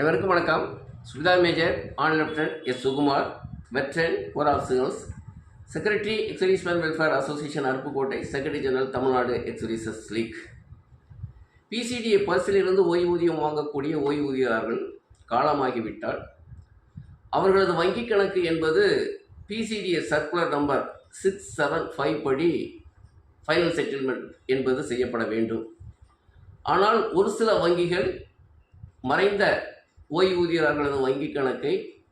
அனைவருக்கும் வணக்கம். சுவிதா மேஜர் ஆன் லெப்டினன்ட் எஸ் சுகுமார் வெட்ரன் போர் officers secretary exservicemen welfare association Aruppukottai secretary general Tamil Nadu exservicemen league. PCDA பர்சிலிருந்து ஓய்வூதியம் வாங்கக்கூடிய ஓய்வூதியர்கள் காலமாகிவிட்டால் அவர்களது வங்கிக் கணக்கு என்பது PCDA circular number six seven five படி ஃபைனல் செட்டில்மெண்ட் என்பது செய்யப்பட வேண்டும். ஆனால் ஒரு சில வங்கிகள் மறைந்த ஓய்வூதியர்களது வங்கிக் கணக்கை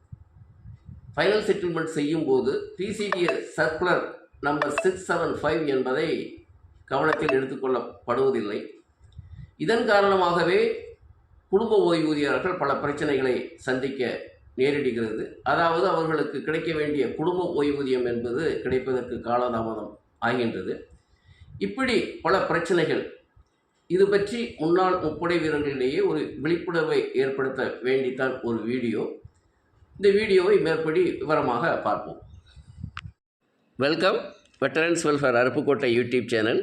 ஃபைனல் செட்டில்மெண்ட் செய்யும் போது PCDS circular number six seven five என்பதை கவனத்தில் எடுத்துக்கொள்ளப்படுவதில்லை. இதன் காரணமாகவே குடும்ப ஓய்வூதியர்கள் பல பிரச்சனைகளை சந்திக்க நேரிடுகிறது. அதாவது அவர்களுக்கு கிடைக்க வேண்டிய குடும்ப ஓய்வூதியம் என்பது கிடைப்பதற்கு காலதாமதம் ஆகின்றது. இப்படி பல பிரச்சனைகள் இது பற்றி முன்னாள் முப்படை வீரர்களிடையே ஒரு விழிப்புணர்வை ஏற்படுத்த வேண்டித்தான் ஒரு வீடியோ. இந்த வீடியோவை மேற்படி விவரமாக பார்ப்போம். Welcome veterans welfare Aruppukottai YouTube channel.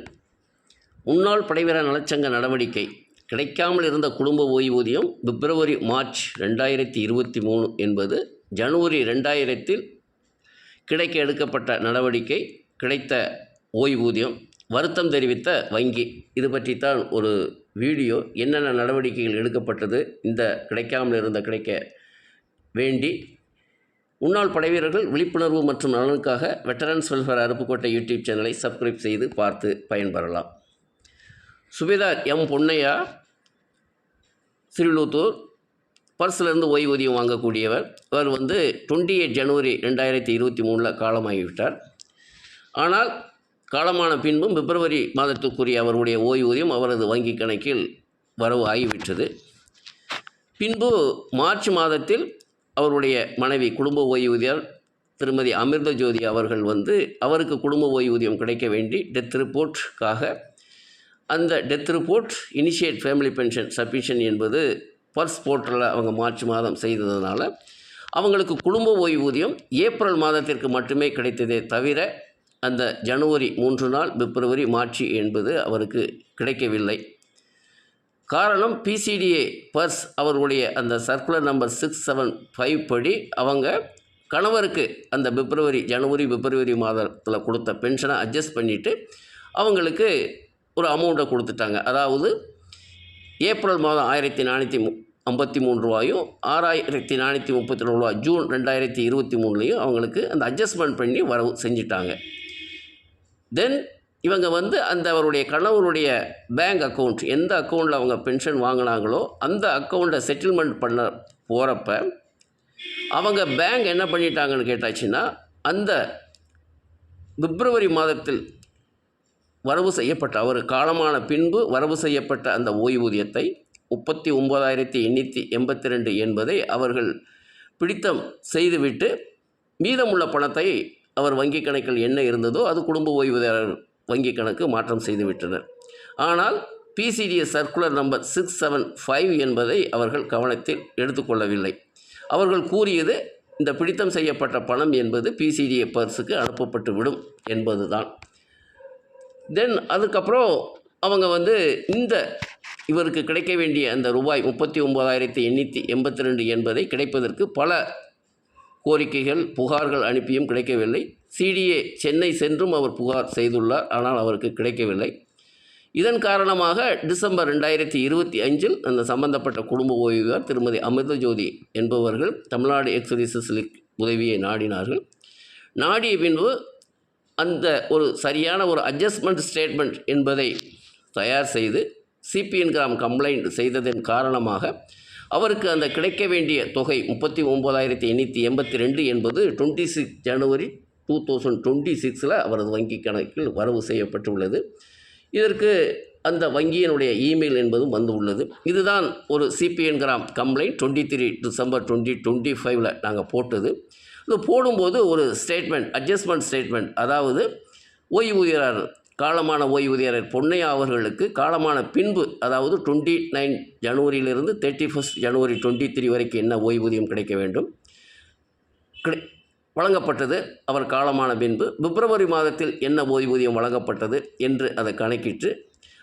முன்னாள் படைவீரர் நலச்சங்க நடவடிக்கை. கிடைக்காமல் இருந்த குடும்ப ஓய்வூதியம் பிப்ரவரி மார்ச் ரெண்டாயிரத்தி இருபத்தி மூணு என்பது ஜனவரி ரெண்டாயிரத்தில் கிடைக்க எடுக்கப்பட்ட நடவடிக்கை. கிடைத்த ஓய்வூதியம் வருத்தம் தெரிவித்த வங்கி. இது பற்றித்தான் ஒரு வீடியோ. என்னென்ன நடவடிக்கைகள் எடுக்கப்பட்டது இந்த கிடைக்காமல் இருந்த கிடைக்க வேண்டி. முன்னாள் படைவீரர்கள் விழிப்புணர்வு மற்றும் நலனுக்காக வெட்டரன்ஸ் வெல்ஃபேர் அருப்புக்கோட்டை யூடியூப் சேனலை சப்ஸ்கிரைப் செய்து பார்த்து பயன்பெறலாம். சுபேதார் எம் பொன்னையா சிறுலூத்தூர் பர்ஸ்லேருந்து ஓய்வூதியம் வாங்கக்கூடியவர். அவர் வந்து டுவெண்ட்டி எயிட் ஜனவரி ரெண்டாயிரத்தி இருபத்தி மூணில் காலமாகிவிட்டார். ஆனால் காலமான பின்பும் பிப்ரவரி மாதத்துக்குரிய அவருடைய ஓய்வூதியம் அவரது வங்கி கணக்கில் வரவு ஆகிவிட்டது. பின்பு மார்ச் மாதத்தில் அவருடைய மனைவி குடும்ப ஓய்வூதியர் திருமதி அமிர்த ஜோதி அவர்கள் வந்து அவருக்கு குடும்ப ஓய்வூதியம் கிடைக்க வேண்டி டெத் ரிப்போர்ட்காக அந்த death report initiate family pension submission என்பது பர்ஸ் போர்ட்டலில் அவங்க மார்ச் மாதம் செய்ததுனால அவங்களுக்கு குடும்ப ஓய்வூதியம் ஏப்ரல் மாதத்திற்கு மட்டுமே கிடைத்ததே தவிர அந்த ஜனவரி மூன்று நாள் பிப்ரவரி மார்ச் என்பது அவருக்கு கிடைக்கவில்லை. காரணம் பிசிடிஏ பர்ஸ் அவர்களுடைய அந்த circular number six seven five படி அவங்க கணவருக்கு அந்த பிப்ரவரி ஜனவரி பிப்ரவரி மாதத்தில் கொடுத்த பென்ஷனை அட்ஜஸ்ட் பண்ணிவிட்டு அவங்களுக்கு ஒரு அமௌண்ட்டை கொடுத்துட்டாங்க. அதாவது ஏப்ரல் மாதம் ஆயிரத்தி நானூற்றி மு ஐம்பத்தி மூணு ரூபாயும் ஆறாயிரத்தி நானூற்றி முப்பத்தி ரெண்டு ரூபா ஜூன் ரெண்டாயிரத்தி இருபத்தி மூணுலேயும் அவங்களுக்கு அந்த அட்ஜஸ்ட்மெண்ட் பண்ணி வரவு செஞ்சிட்டாங்க. தென் இவங்க வந்து அந்த அவருடைய கணவருடைய பேங்க் அக்கௌண்ட் எந்த அக்கௌண்ட்டில் அவங்க பென்ஷன் வாங்கினாங்களோ அந்த அக்கௌண்ட்டை செட்டில்மெண்ட் பண்ண போகிறப்ப அவங்க பேங்க் என்ன பண்ணிட்டாங்கன்னு கேட்டாச்சுன்னா அந்த பிப்ரவரி மாதத்தில் வரவு செய்யப்பட்ட அவர் காலமான பின்பு வரவு செய்யப்பட்ட அந்த ஓய்வூதியத்தை முப்பத்தி ஒம்பதாயிரத்தி எண்ணூற்றி எண்பத்தி ரெண்டு என்பதை அவர்கள் பிடித்தம் செய்துவிட்டு மீதமுள்ள பணத்தை அவர் வங்கிக் கணக்கில் என்ன இருந்ததோ அது குடும்ப ஓய்வூதியர் வங்கிக் கணக்கு மாற்றம் செய்துவிட்டனர். ஆனால் PCDS circular number six seven five என்பதை அவர்கள் கவனத்தில் எடுத்துக்கொள்ளவில்லை அவர்கள் கூறியது இந்த பிடித்தம் செய்யப்பட்ட பணம் என்பது பிசிடிஏ பர்ஸுக்கு அனுப்பப்பட்டு விடும் என்பது தான் தென் அதுக்கப்புறம் அவங்க வந்து இந்த இவருக்கு கிடைக்க வேண்டிய அந்த ரூபாய் முப்பத்தி ஒம்பதாயிரத்தி எண்ணூற்றி எண்பத்தி ரெண்டு என்பதை கிடைப்பதற்கு பல கோரிக்கைகள் புகார்கள் அனுப்பியும் கிடைக்கவில்லை. சிடிஏ சென்னை சென்றும் அவர் புகார் செய்துள்ளார் ஆனால் அவருக்கு கிடைக்கவில்லை. இதன் காரணமாக டிசம்பர் ரெண்டாயிரத்தி இருபத்தி அஞ்சில் அந்த சம்பந்தப்பட்ட குடும்ப ஓய்வுகார் திருமதி அமிர்த ஜோதி என்பவர்கள் தமிழ்நாடு எக்ஸரிசஸ் லீக் உதவியை நாடினார்கள். நாடிய பின்பு அந்த ஒரு சரியான ஒரு அட்ஜஸ்ட்மெண்ட் ஸ்டேட்மெண்ட் என்பதை தயார் செய்து சிபிஎன் கிராம் கம்ப்ளைண்ட் செய்ததன் காரணமாக அவருக்கு அந்த கிடைக்க வேண்டிய தொகை முப்பத்தி ஒம்பதாயிரத்தி எண்ணூற்றி எண்பத்தி ரெண்டு என்பது twenty six January two thousand twenty சிக்ஸில் அவரது வங்கி கணக்கில் வரவு செய்யப்பட்டுள்ளது. இதற்கு அந்த வங்கியினுடைய இமெயில் என்பதும் வந்து உள்ளது இதுதான் ஒரு CBN gram complaint twenty three December twenty twenty ஃபைவ்ல நாங்கள் போட்டது. இது போடும்போது ஒரு ஸ்டேட்மெண்ட் அட்ஜஸ்ட்மெண்ட் ஸ்டேட்மெண்ட் அதாவது ஓய்வூதியர் காலமான ஓய்வூதியர் பொன்னையா அவர்களுக்கு காலமான பின்பு அதாவது twenty nine ஜனவரியிலிருந்து thirty first January twenty three வரைக்கும் என்ன ஓய்வூதியம் கிடைக்க வேண்டும்? கிடை வழங்கப்பட்டது அவர் காலமான பின்பு. பிப்ரவரி மாதத்தில் என்ன ஓய்வூதியம் வழங்கப்பட்டது என்று அதை கணக்கிட்டு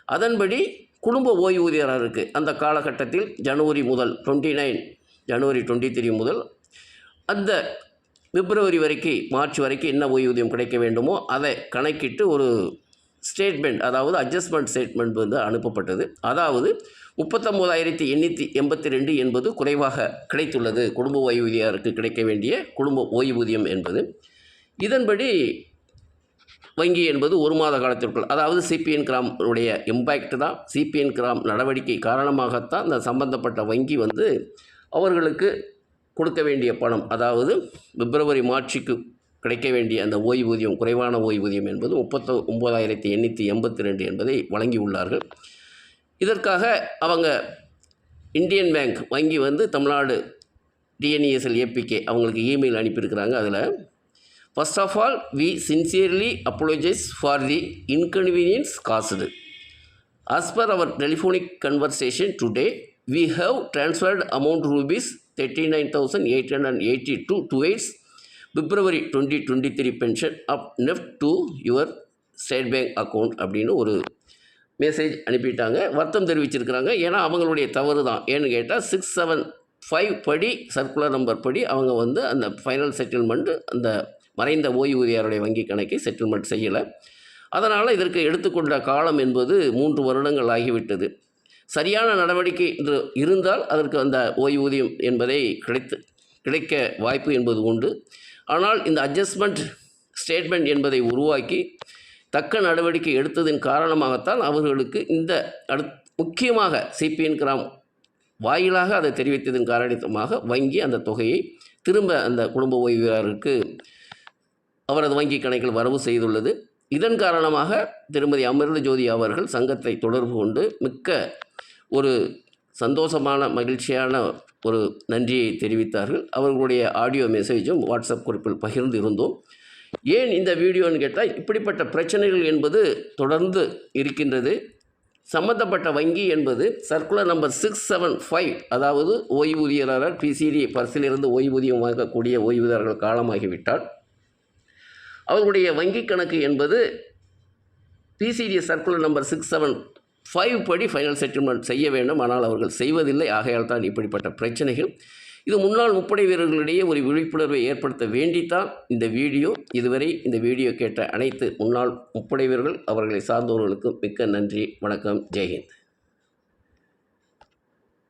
அதன்படி குடும்ப ஓய்வூதியராருக்கு அந்த காலகட்டத்தில் ஜனவரி முதல் twenty nine January twenty three முதல் அந்த பிப்ரவரி வரைக்கும் மார்ச் வரைக்கும் என்ன ஓய்வூதியம் கிடைக்க வேண்டுமோ அதை கணக்கிட்டு ஒரு ஸ்டேட்மெண்ட் அதாவது அட்ஜஸ்ட்மெண்ட் ஸ்டேட்மெண்ட் வந்து அனுப்பப்பட்டது. அதாவது முப்பத்தொம்போதாயிரத்தி எண்ணூற்றி எண்பத்தி ரெண்டு என்பது குறைவாக கிடைத்துள்ளது. குடும்ப ஓய்வூதியாருக்கு கிடைக்க வேண்டிய குடும்ப ஓய்வூதியம் என்பது. இதன்படி வங்கி என்பது ஒரு மாத காலத்திற்குள் அதாவது சிபிஎன் கிராம் உடைய இம்பேக்ட் தான். சிபிஎன் கிராம் நடவடிக்கை காரணமாகத்தான் இந்த சம்பந்தப்பட்ட வங்கி வந்து அவர்களுக்கு கொடுக்க வேண்டிய பணம். அதாவது பிப்ரவரி மார்ச்சுக்கு கிடைக்க வேண்டிய அந்த ஓய்வூதியம் குறைவான ஓய்வூதியம் என்பது முப்பத்தொ ஒம்பதாயிரத்தி எண்ணூற்றி எண்பத்தி ரெண்டு என்பதை வழங்கியுள்ளார்கள். இதற்காக அவங்க இந்தியன் பேங்க் வங்கி வந்து தமிழ்நாடு டிஎன்இஎஸ்எல் ஏபிகே அவங்களுக்கு இமெயில் அனுப்பியிருக்கிறாங்க. அதில் first of all we sincerely apologise for the inconvenience caused As per our telephonic conversation today, we have eighty two rupees February twenty twenty three pension of NEFT to your State Bank account அப்படின்னு ஒரு message அனுப்பிட்டாங்க. வருத்தம் தெரிவிச்சிருக்கிறாங்க. ஏன்னா அவங்களுடைய தவறு தான். ஏன்னு கேட்டால் சிக்ஸ் செவன் ஃபைவ் படி சர்க்குலர் நம்பர் படி அவங்க வந்து அந்த ஃபைனல் செட்டில்மெண்ட்டு அந்த மறைந்த ஓய்வூதியாருடைய வங்கி கணக்கை செட்டில்மெண்ட் செய்யலை. அதனால் இதற்கு எடுத்துக்கொண்ட காலம் என்பது மூன்று வருடங்கள் ஆகிவிட்டது. சரியான நடவடிக்கை என்று இருந்தால் அதற்கு அந்த ஓய்வூதியம் என்பதை கிடைத்து கிடைக்க வாய்ப்பு என்பது உண்டு. ஆனால் இந்த அட்ஜஸ்ட்மெண்ட் ஸ்டேட்மெண்ட் என்பதை உருவாக்கி தக்க நடவடிக்கை எடுத்ததின் காரணமாகத்தான் அவர்களுக்கு இந்த அடுத் முக்கியமாக சிபிஎன் கிராம் வாயிலாக அதை தெரிவித்ததன் காரணமாக வங்கி அந்த தொகையை திரும்ப அந்த குடும்ப ஓய்வூதியருக்கு அவரது வங்கி கணக்கில் வரவு செய்துள்ளது. இதன் காரணமாக திருமதி அமிர்த ஜோதி அவர்கள் சங்கத்தை தொடர்பு கொண்டு மிக்க ஒரு சந்தோஷமான மகிழ்ச்சியான ஒரு நன்றியை தெரிவித்தார்கள். அவர்களுடைய ஆடியோ மெசேஜும் வாட்ஸ்அப் குறிப்பில் பகிர்ந்து இருந்தோம். ஏன் இந்த வீடியோன்னு கேட்டால் இப்படிப்பட்ட பிரச்சனைகள் என்பது தொடர்ந்து இருக்கின்றது. சம்பந்தப்பட்ட வங்கி என்பது circular number six seven five அதாவது ஓய்வூதியராளர் பிசிடி பர்சிலிருந்து ஓய்வூதியம் வாங்கக்கூடிய ஓய்வூதியர்கள் காலமாகிவிட்டால் அவர்களுடைய வங்கி கணக்கு என்பது PCD circular number six seven five படி ஃபைனல் செட்டில்மெண்ட் செய்ய வேண்டும். ஆனால் அவர்கள் செய்வதில்லை. ஆகையால் தான் இப்படிப்பட்ட பிரச்சனைகள். இது முன்னாள் முப்படை வீரர்களிடையே ஒரு விழிப்புணர்வை ஏற்படுத்த வேண்டித்தான் இந்த வீடியோ. இதுவரை இந்த வீடியோ கேட்ட அனைத்து முன்னாள் முப்படை வீரர்கள் அவர்களை சார்ந்தவர்களுக்கும் மிக்க நன்றி. வணக்கம். ஜெய்ஹிந்த்.